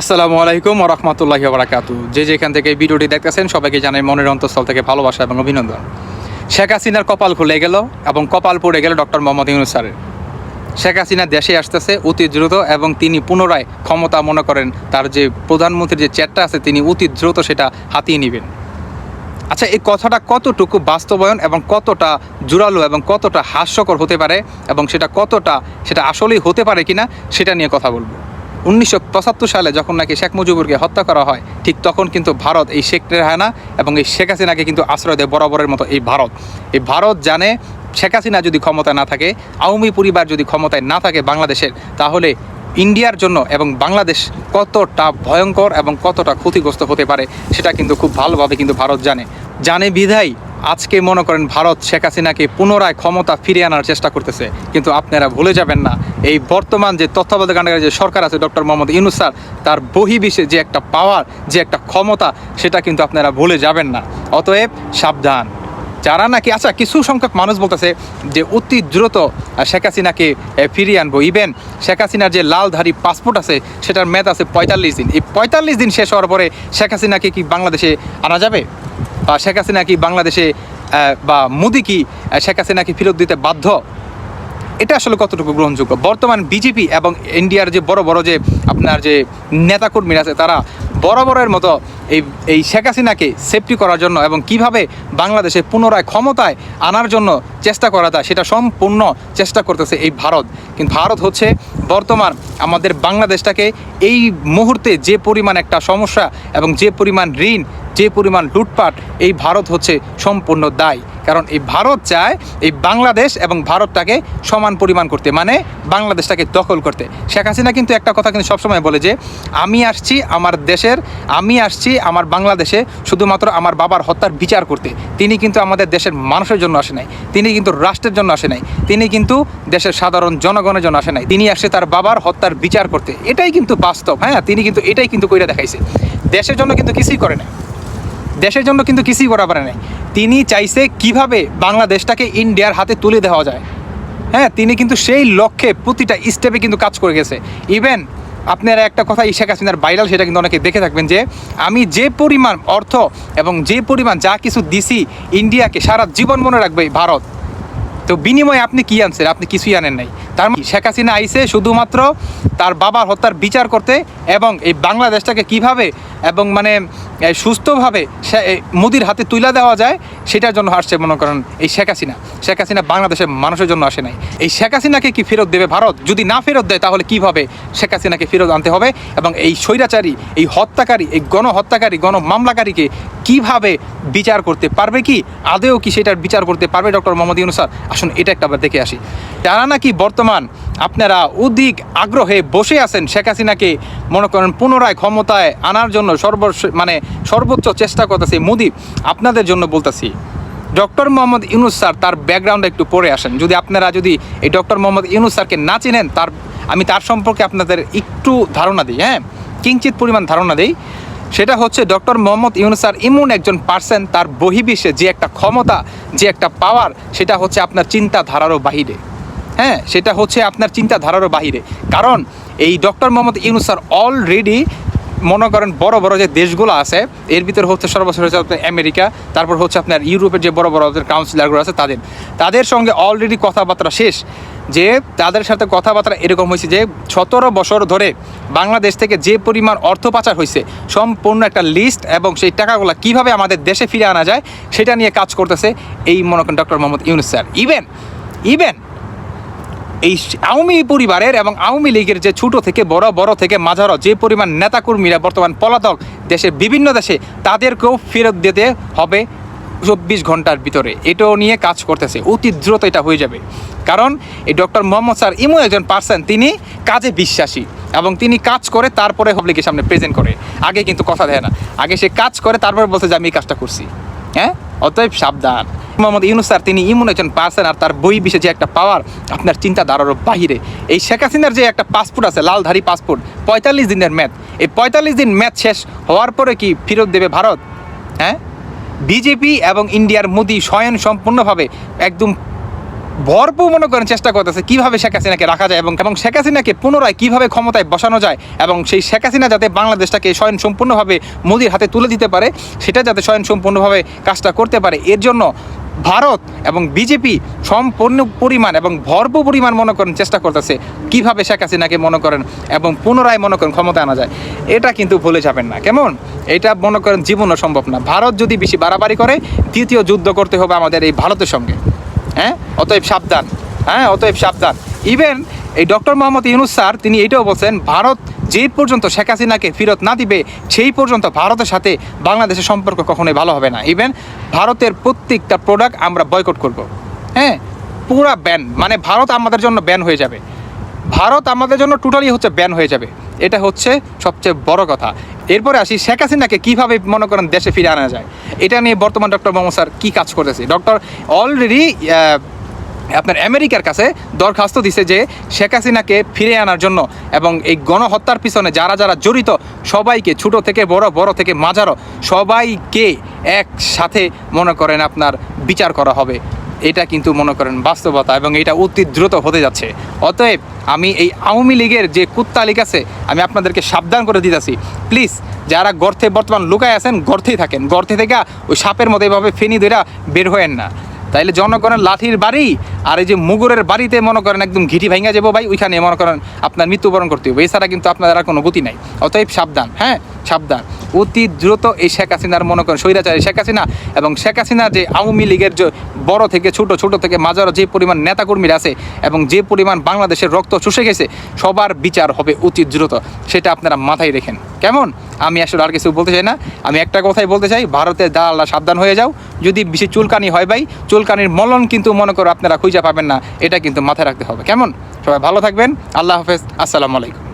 আসসালামু আলাইকুম রহমতুল্লাহি বারাকাতু যে যেখান থেকে ভিডিওটি দেখতেছেন, সবাইকে জানাই মনের অন্তঃস্থল থেকে ভালোবাসা এবং অভিনন্দন। শেখ হাসিনার কপাল খুলে গেল এবং কপাল পড়ে গেল ডক্টর মোহাম্মদ ইউনুস স্যারের। শেখ হাসিনা দেশে আসতেছে অতি দ্রুত এবং তিনি পুনরায় ক্ষমতা মনে করেন, তার যে প্রধানমন্ত্রীর যে চেয়ারটা আছে, তিনি অতি দ্রুত সেটা হাতিয়ে নেবেন। আচ্ছা এই কথাটা কতটুকু বাস্তবায়ন এবং কতটা জোরালো এবং কতটা হাস্যকর হতে পারে এবং সেটা কতটা, সেটা আসলেই হতে পারে কিনা, সেটা নিয়ে কথা বলব। উনিশশো পঁচাত্তর সালে যখন নাকি শেখ মুজিবুরকে হত্যা করা হয়, ঠিক তখন কিন্তু ভারত এই শেখ রেহানা এবং এই শেখ হাসিনাকে কিন্তু আশ্রয় দেয় বরাবরের মতো এই ভারত। এই ভারত জানে শেখ হাসিনা যদি ক্ষমতায় না থাকে, আওয়ামী পরিবার যদি ক্ষমতায় না থাকে বাংলাদেশের, তাহলে ইন্ডিয়ার জন্য এবং বাংলাদেশ কতটা ভয়ঙ্কর এবং কতটা ক্ষতিগ্রস্ত হতে পারে, সেটা কিন্তু খুব ভালোভাবে কিন্তু ভারত জানে। জানে বিধায় আজকে মনে করেন ভারত শেখ হাসিনাকে পুনরায় ক্ষমতা ফিরিয়ে আনার চেষ্টা করতেছে, কিন্তু আপনারা ভুলে যাবেন না, এই বর্তমান যে তত্ত্বাবধায়ক কাণ্ডারি যে সরকার আছে ডক্টর মোহাম্মদ ইউনুস স্যার, তার বহিবিষে যে একটা পাওয়ার যে একটা ক্ষমতা, সেটা কিন্তু আপনারা ভুলে যাবেন না। অতএব সাবধান। যারা নাকি আচ্ছা কিছু সংখ্যক মানুষ বলতেছে যে অতি দ্রুত শেখ হাসিনাকে ফিরিয়ে আনব। ইভেন শেখ হাসিনার যে লালধারী পাসপোর্ট আছে, সেটার মেয়াদ আছে পঁয়তাল্লিশ দিন। এই পঁয়তাল্লিশ দিন শেষ হওয়ার পরে শেখ হাসিনাকে কি বাংলাদেশে আনা যাবে? শেখ হাসিনা কি বাংলাদেশে বা মোদি কি শেখ হাসিনা কি ফেরত দিতে বাধ্য? এটা আসলে কতটুকু গ্রহণযোগ্য? বর্তমান বিজেপি এবং ইন্ডিয়ার যে বড় বড় যে আপনার যে নেতাকর্মীরা আছে, তারা বরাবরের মতো এই এই শেখ হাসিনাকে সেফটি করার জন্য এবং কীভাবে বাংলাদেশে পুনরায় ক্ষমতায় আনার জন্য চেষ্টা করা যায় সেটা সম্পূর্ণ চেষ্টা করতেছে এই ভারত। কিন্তু ভারত হচ্ছে বর্তমান আমাদের বাংলাদেশটাকে এই মুহূর্তে যে পরিমাণ একটা সমস্যা এবং যে পরিমাণ ঋণ, যে পরিমাণ লুটপাট, এই ভারত হচ্ছে সম্পূর্ণ দায়। কারণ এই ভারত চায় এই বাংলাদেশ এবং ভারতটাকে সমান পরিমাণ করতে মানে বাংলাদেশটাকে দখল করতে। শেখ হাসিনা কিন্তু একটা কথা কিন্তু সবসময় বলে যে, আমি আসছি আমার দেশের আমি আসছি আমার বাংলাদেশে শুধুমাত্র আমার বাবার হত্যার বিচার করতে। তিনি কিন্তু আমাদের দেশের মানুষের জন্য আসে নাই। তিনি কিন্তু রাষ্ট্রের জন্য আসে নাই। তিনি কিন্তু দেশের সাধারণ জনগণের জন্য আসে নাই। তিনি আসছে তার বাবার হত্যার বিচার করতে। এটাই কিন্তু বাস্তব হ্যাঁ? তিনি কিন্তু এটাই কিন্তু কইরা দেখাইছে। দেশের জন্য কিন্তু কিছুই করে না দেশের জন্য কিন্তু কিছুই করা পারে নাই। তিনি চাইছে কীভাবে বাংলাদেশটাকে ইন্ডিয়ার হাতে তুলে দেওয়া যায়। হ্যাঁ? তিনি কিন্তু সেই লক্ষ্যে প্রতিটা স্টেপে কিন্তু কাজ করে গেছে। ইভেন আপনারা একটা কথা ইশা কাসিনার ভাইরাল সেটা কিন্তু অনেকে দেখে থাকবেন যে আমি যে পরিমাণ অর্থ এবং যে পরিমাণ যা কিছু দিছি ইন্ডিয়াকে সারা জীবন মনে রাখবে ভারত। তো বিনিময়ে আপনি কি আনছেন? আপনি কিছুই আনেন নাই। তার মানে শেখ হাসিনা আইসে শুধুমাত্র তার বাবার হত্যার বিচার করতে এবং এই বাংলাদেশটাকে কীভাবে এবং মানে সুস্থভাবে মোদির হাতে তুলে দেওয়া যায়, সেটার জন্য আসছে মনে করেন এই শেখ হাসিনা। শেখ হাসিনা বাংলাদেশের মানুষের জন্য আসে নাই। এই শেখ হাসিনাকে কি ফেরত দেবে ভারত? যদি না ফেরত দেয়, তাহলে কীভাবে শেখ হাসিনাকে ফেরত আনতে হবে? এবং এই স্বৈরাচারী, এই হত্যাকারী, এই গণহত্যাকারী গণ মামলাকারীকে কীভাবে বিচার করতে পারবে কি? আদেও কি সেটার বিচার করতে পারবে ডক্টর মোহাম্মদ ইউনুস স্যার? আসুন, এটা একটা আবার দেখে আসি। যারা নাকি বর্তমান আপনারা অধিক আগ্রহে বসে আছেন শেখ হাসিনাকে মনে করেন পুনরায় ক্ষমতায় আনার জন্য। সর্ব মানে সর্বোচ্চ চেষ্টা করতেছি। মোদি, আপনাদের জন্য বলতেছি, ডক্টর মোহাম্মদ ইউনুস স্যার, তার ব্যাকগ্রাউন্ডে একটু পড়ে আসেন। যদি আপনারা যদি এই ডক্টর মোহাম্মদ ইউনুস স্যারকে না চেনেন, তার, আমি তার সম্পর্কে আপনাদের একটু ধারণা দিই হ্যাঁ? কিঞ্চিত পরিমাণ ধারণা দিই। সেটা হচ্ছে ডক্টর মোহাম্মদ স্যার এমন একজন পার্সন, তার বহিবিশ্বে যে একটা ক্ষমতা, যে একটা পাওয়ার, সেটা হচ্ছে আপনার চিন্তাধারারও বাহিরে। হ্যাঁ? সেটা হচ্ছে আপনার চিন্তাধারারও বাহিরে। কারণ এই doctor Mohammad Yunus sir already মনে করেন বড় বড় যে দেশগুলো আছে, এর ভিতরে হচ্ছে সর্বশেষ হচ্ছে আপনার আমেরিকা, তারপর হচ্ছে আপনার ইউরোপের যে বড় বড় কাউন্সিলারগুলো আছে তাদের। তাদের সঙ্গে অলরেডি কথাবার্তা শেষ, যে তাদের সাথে কথাবার্তা এরকম হয়েছে যে সতেরো বছর ধরে বাংলাদেশ থেকে যে পরিমাণ অর্থ পাচার হয়েছে, সম্পূর্ণ একটা লিস্ট এবং সেই টাকাগুলো কীভাবে আমাদের দেশে ফিরে আনা যায়, সেটা নিয়ে কাজ করতেছে এই মনে করেন doctor Mohammad Yunus sir. Even even Awami Awami পরিবারের এবং আওয়ামী লীগের যে ছোট থেকে বড় বড় থেকে মাঝারো যে পরিমাণ নেতাকর্মীরা বর্তমান পলাতক দেশের বিভিন্ন দেশে, তাদেরকেও ফেরত দিতে হবে চব্বিশ ঘণ্টার ভিতরে। এটাও নিয়ে কাজ করতেছে। অতি দ্রুত এটা হয়ে যাবে। কারণ এই ডক্টর মোহাম্মদ স্যার এমন একজন পার্সন, তিনি কাজে বিশ্বাসী এবং তিনি কাজ করে তারপরে পাবলিকের সামনে প্রেজেন্ট করে। আগে কিন্তু কথা দেয় না। আগে সে কাজ করে, তারপরে বলছে যে, আমি এই কাজটা করছি। হ্যাঁ? অতএব সাবধান। মোহাম্মদ ইউনুস স্যার, তিনি ইমন একজন পার্সন আর তার বই বিষয়ে যে একটা পাওয়ার আপনার চিন্তাধারারও বাহিরে। এই শেখ হাসিনার যে একটা পাসপোর্ট আছে, লালধারী পাসপোর্ট পঁয়তাল্লিশ দিনের ম্যাথ এই পঁয়তাল্লিশ দিন ম্যাথ শেষ হওয়ার পরে কি ফেরত দেবে ভারত? হ্যাঁ? বিজেপি এবং ইন্ডিয়ার মোদি স্বয়ং সম্পূর্ণভাবে একদম ভরপুর মনে করেন চেষ্টা করতেছে কীভাবে শেখ হাসিনাকে রাখা যায় এবং এবং শেখ হাসিনাকে পুনরায় কীভাবে ক্ষমতায় বসানো যায় এবং সেই শেখ হাসিনা যাতে বাংলাদেশটাকে স্বয়ং সম্পূর্ণভাবে মোদির হাতে তুলে দিতে পারে, সেটা যাতে স্বয়ং সম্পূর্ণভাবে কাজটা করতে পারে, এর জন্য ভারত এবং বিজেপি সম্পূর্ণ পরিমাণ এবং ভরপুর পরিমাণ মনে করেন চেষ্টা করতেছে কীভাবে শেখ হাসিনাকে মনে করেন এবং পুনরায় মনে করেন ক্ষমতা আনা যায়। এটা কিন্তু ভুলে যাবেন না। কেমন? এটা মনে করেন জীবনও সম্ভব না। ভারত যদি বেশি বাড়াবাড়ি করে দ্বিতীয় যুদ্ধ করতে হবে আমাদের এই ভারতের সঙ্গে। হ্যাঁ? অতএব সাবধান। হ্যাঁ? অতএব সাবধান। ইভেন এই ডক্টর মোহাম্মদ ইউনুস স্যার, তিনি এটাও বলছেন, ভারত যেই পর্যন্ত শেখ হাসিনাকে ফেরত না দিবে, সেই পর্যন্ত ভারতের সাথে বাংলাদেশের সম্পর্ক কখনোই ভালো হবে না। ইভেন ভারতের প্রত্যেকটা প্রোডাক্ট আমরা বয়কট করব। হ্যাঁ? পুরা ব্যান মানে ভারত আমাদের জন্য ব্যান হয়ে যাবে। ভারত আমাদের জন্য টোটালি হচ্ছে ব্যান হয়ে যাবে। এটা হচ্ছে সবচেয়ে বড় কথা। এরপরে আসি, শেখ হাসিনাকে কীভাবে মনে করেন দেশে ফিরে আনা যায়? এটা নিয়ে বর্তমান ডক্টর মোহাম্মদ স্যার কী কাজ করতেছে? ডক্টর অলরেডি আপনার আমেরিকার কাছে দরখাস্ত দিছে যে শেখ হাসিনাকে ফিরে আনার জন্য এবং এই গণহত্যার পিছনে যারা যারা জড়িত সবাইকে ছোট থেকে বড় বড় থেকে মাঝারো সবাইকে একসাথে মনে করেন আপনার বিচার করা হবে। এটা কিন্তু মনে করেন বাস্তবতা এবং এটা অতি দ্রুত হতে যাচ্ছে। অতএব আমি এই আওয়ামী লীগের যে কুত্তালিক আছে, আমি আপনাদেরকে সাবধান করে দিতেছি। প্লিজ, যারা গর্তে বর্তমান লুকায় আছেন, গর্তেই থাকেন। গর্তে থেকে ওই সাপের মতো এভাবে ফেনি ধরা বের হয়েন না। তাইলে জনগণের লাঠির বাড়ি আর এই যে মুগুরের বাড়িতে মনে করেন একদম ঘিটি ভাঙা যাব ভাই, ওইখানে মনে করেন আপনার মৃত্যুবরণ করতে হবে। এছাড়া কিন্তু আপনার আর কোনো গতি নাই। অতএব সাবধান হ্যাঁ? সাবধান। অতি দ্রুত এই শেখ হাসিনার মনে করেন স্বৈরাচারী শেখ হাসিনা এবং শেখ হাসিনা যে আওয়ামী লীগের যে বড় থেকে ছোট ছোট থেকে মাজারো যে পরিমাণ নেতাকর্মীরা আছে এবং যে পরিমাণ বাংলাদেশের রক্ত চুষে গেছে, সবার বিচার হবে অতি দ্রুত। সেটা আপনারা মাথায় রেখেন। কেমন? আমি আসলে আর কিছু বলতে চাই না। আমি একটা কথাই বলতে চাই, ভারতের দালাল্লা সাবধান হয়ে যাও। যদি বেশি চুলকানি হয় ভাই, চুলকানির মলন কিন্তু মনে করো আপনারা খুঁজে পাবেন না, এটা কিন্তু মাথায় রাখতে হবে। কেমন? সবাই ভালো থাকবেন। আল্লাহ হাফেজ। আসসালামু আলাইকুম।